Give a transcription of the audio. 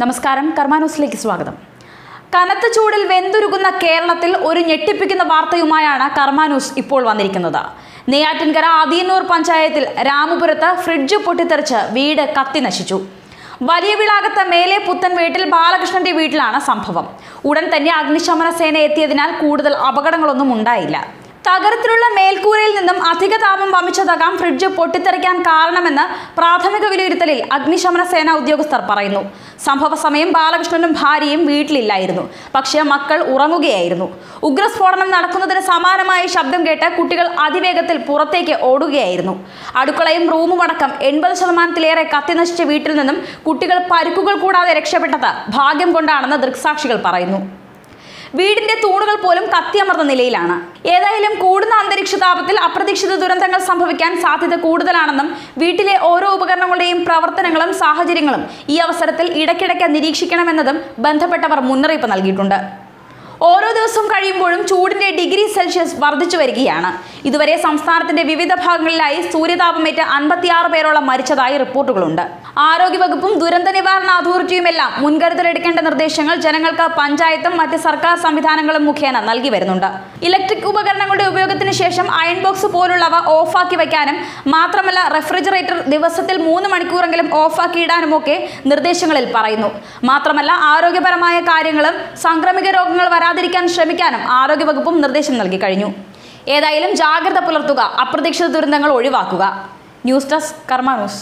നമസ്കാരം കർമ്മ ന്യൂസിലേക്ക് സ്വാഗതം. കനത്ത ചൂടിൽ വെന്തുരുകുന്ന കേരളത്തിൽ ഒരു ഞെട്ടിപ്പിക്കുന്ന വാർത്തയുമായാണ് കർമാനൂസ് ഇപ്പോൾ വന്നിരിക്കുന്നത്. നെയ്യാറ്റിൻകര ആദിയന്നൂർ പഞ്ചായത്തിൽ രാമപുരത്ത് ഫ്രിഡ്ജ് പൊട്ടിത്തെറിച്ച് വീട് കത്തി നശിച്ചു. വലിയ വിളാകത്ത് മേലെ പുത്തൻ വീട്ടിൽ ബാലകൃഷ്ണന്റെ വീട്ടിലാണ് സംഭവം. ഉടൻ തന്നെ അഗ്നിശമന സേന എത്തിയതിനാൽ കൂടുതൽ അപകടങ്ങളൊന്നും ഉണ്ടായില്ല. തകരത്തിലുള്ള മേൽക്കൂരയിൽ നിന്നും അധിക താപം വമിച്ചതാകാം. ഫ്രിഡ്ജ് പൊട്ടിത്തെറിക്കാൻ കാരണമെന്ന് പ്രാഥമിക വിലയിരുത്തലിൽ അഗ്നിശമന സേന ഉദ്യോഗസ്ഥർ പറയുന്നു. സംഭവ സമയം ബാലകൃഷ്ണനും ഭാര്യയും വീട്ടിലില്ലായിരുന്നു. പക്ഷേ മക്കൾ ഉറങ്ങുകയായിരുന്നു. ഉഗ്രസ്ഫോടനം നടക്കുന്നതിന് സമാനമായ ശബ്ദം കേട്ട് കുട്ടികൾ അതിവേഗത്തിൽ പുറത്തേക്ക് ഓടുകയായിരുന്നു. അടുക്കളയും റൂമും അടക്കം എൺപത് ശതമാനത്തിലേറെ കത്തിനശിച്ച വീട്ടിൽ നിന്നും കുട്ടികൾ പരുക്കുകൾ കൂടാതെ രക്ഷപ്പെട്ടത് ഭാഗ്യം കൊണ്ടാണെന്ന് ദൃക്സാക്ഷികൾ പറയുന്നു. വീടിന്റെ തൂണുകൾ പോലും കത്തിയമർന്ന നിലയിലാണ്. ഏതായാലും കൂടുന്ന അന്തരീക്ഷ താപത്തിൽ അപ്രതീക്ഷിത ദുരന്തങ്ങൾ സംഭവിക്കാൻ സാധ്യത കൂടുതലാണെന്നും വീട്ടിലെ ഓരോ ഉപകരണങ്ങളുടെയും പ്രവർത്തനങ്ങളും സാഹചര്യങ്ങളും ഈ അവസരത്തിൽ ഇടയ്ക്കിടയ്ക്ക് നിരീക്ഷിക്കണമെന്നതും ബന്ധപ്പെട്ടവർ മുന്നറിയിപ്പ് നൽകിയിട്ടുണ്ട്. ഓരോ ദിവസം കഴിയുമ്പോഴും ചൂടിന്റെ ഡിഗ്രി സെൽഷ്യസ് വർദ്ധിച്ചു വരികയാണ്. ഇതുവരെ സംസ്ഥാനത്തിന്റെ വിവിധ ഭാഗങ്ങളിലായി സൂര്യതാപമേറ്റ് അൻപത്തിയാറ് പേരോളം മരിച്ചതായി റിപ്പോർട്ടുകളുണ്ട്. ആരോഗ്യവകുപ്പും ദുരന്ത നിവാരണ അതോറിറ്റിയുമെല്ലാം മുൻകരുതലെടുക്കേണ്ട നിർദ്ദേശങ്ങൾ ജനങ്ങൾക്ക് പഞ്ചായത്തും മറ്റ് സർക്കാർ സംവിധാനങ്ങളും മുഖേന നൽകി വരുന്നുണ്ട്. ഇലക്ട്രിക് ഉപകരണങ്ങളുടെ ഉപയോഗത്തിന് ശേഷം അയൺ ബോക്സ് പോലുള്ളവ ഓഫാക്കി വയ്ക്കാനും മാത്രമല്ല റെഫ്രിജറേറ്റർ ദിവസത്തിൽ മൂന്ന് മണിക്കൂറെങ്കിലും ഓഫാക്കി ഇടാനുമൊക്കെ നിർദ്ദേശങ്ങളിൽ പറയുന്നു. മാത്രമല്ല ആരോഗ്യപരമായ കാര്യങ്ങളും സാംക്രമിക രോഗങ്ങൾ വരാതിരിക്കാൻ ശ്രമിക്കാനും ആരോഗ്യവകുപ്പും നിർദ്ദേശം നൽകി കഴിഞ്ഞു. ഏതായാലും ജാഗ്രത പുലർത്തുക അപ്രതീക്ഷിത ദുരന്തങ്ങൾ ഒഴിവാക്കുക. News desk Karma news.